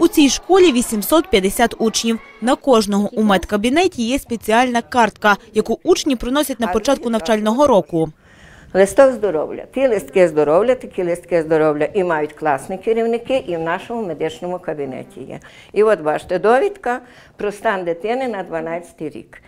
У цій школі 850 учнів. На кожного у медкабінеті є спеціальна картка, яку учні приносять на початку навчального року. Листок здоров'я. Ті листки здоров'я, такі листки здоров'я і мають класні керівники, і в нашому медичному кабінеті є. І от бачите, довідка про стан дитини на 12 рік.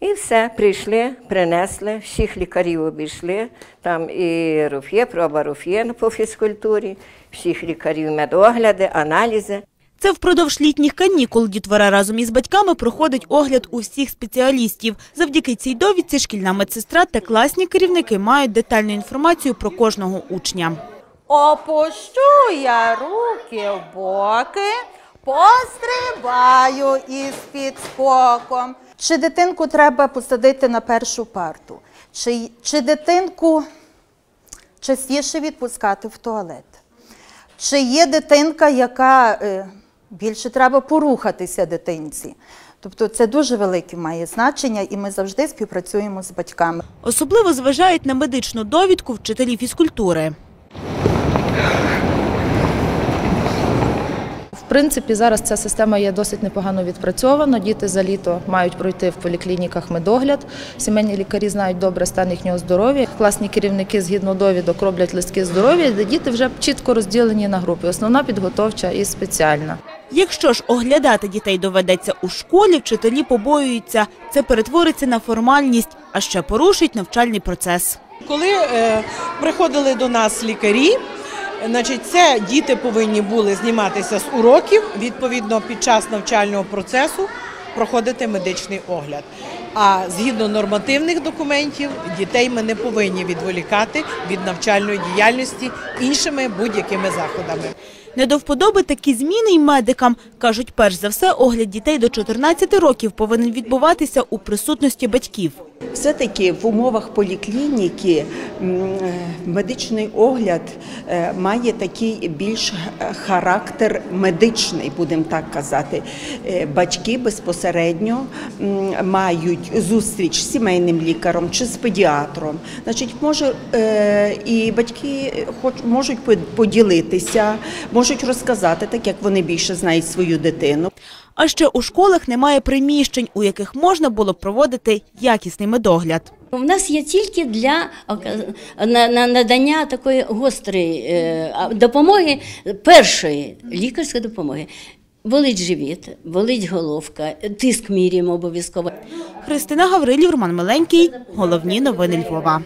І все, прийшли, принесли, всіх лікарів обійшли, там і руф'є, проба руф'є по фізкультурі, всіх лікарів медогляди, аналізи. Це впродовж літніх канікул дітвора разом із батьками проходить огляд усіх спеціалістів. Завдяки цій довідці шкільна медсестра та класні керівники мають детальну інформацію про кожного учня. Опущу я руки в боки, пострибаю із підскоком. Чи дитинку треба посадити на першу парту? Чи, чи дитинку частіше відпускати в туалет? Чи є дитинка, яка е, більше треба порухатися дитинці? Тобто це дуже велике має значення, і ми завжди співпрацюємо з батьками. Особливо зважають на медичну довідку вчителі фізкультури. В принципі, зараз ця система є досить непогано відпрацьована. Діти за літо мають пройти в поліклініках медогляд. Сімейні лікарі знають добре стан їхнього здоров'я. Класні керівники згідно довідок роблять листки здоров'я, де діти вже чітко розділені на групи. Основна підготовча і спеціальна. Якщо ж оглядати дітей доведеться у школі, вчителі побоюються. Це перетвориться на формальність, а ще порушить навчальний процес. Коли е, приходили до нас лікарі, значить, це діти повинні були зніматися з уроків, відповідно, під час навчального процесу проходити медичний огляд. А згідно нормативних документів, дітей ми не повинні відволікати від навчальної діяльності іншими будь-якими заходами. Не до вподоби такі зміни й медикам. Кажуть, перш за все, огляд дітей до 14 років повинен відбуватися у присутності батьків. Все-таки в умовах поліклініки е, медичний огляд е, має такий більш характер медичний, будемо так казати. Е, Батьки безпосередньо мають зустріч з сімейним лікарем чи з педіатром. Значить, може е, і батьки хоч можуть по- поділитися, можуть розказати, так як вони більше знають свою дитину. А ще у школах немає приміщень, у яких можна було б проводити якісний медогляд. У нас є тільки для надання такої гострої е, допомоги, першої лікарської допомоги. Болить живіт, болить головка, тиск міряємо обов'язково. Христина Гаврилів, Роман Миленький. Головні новини Львова.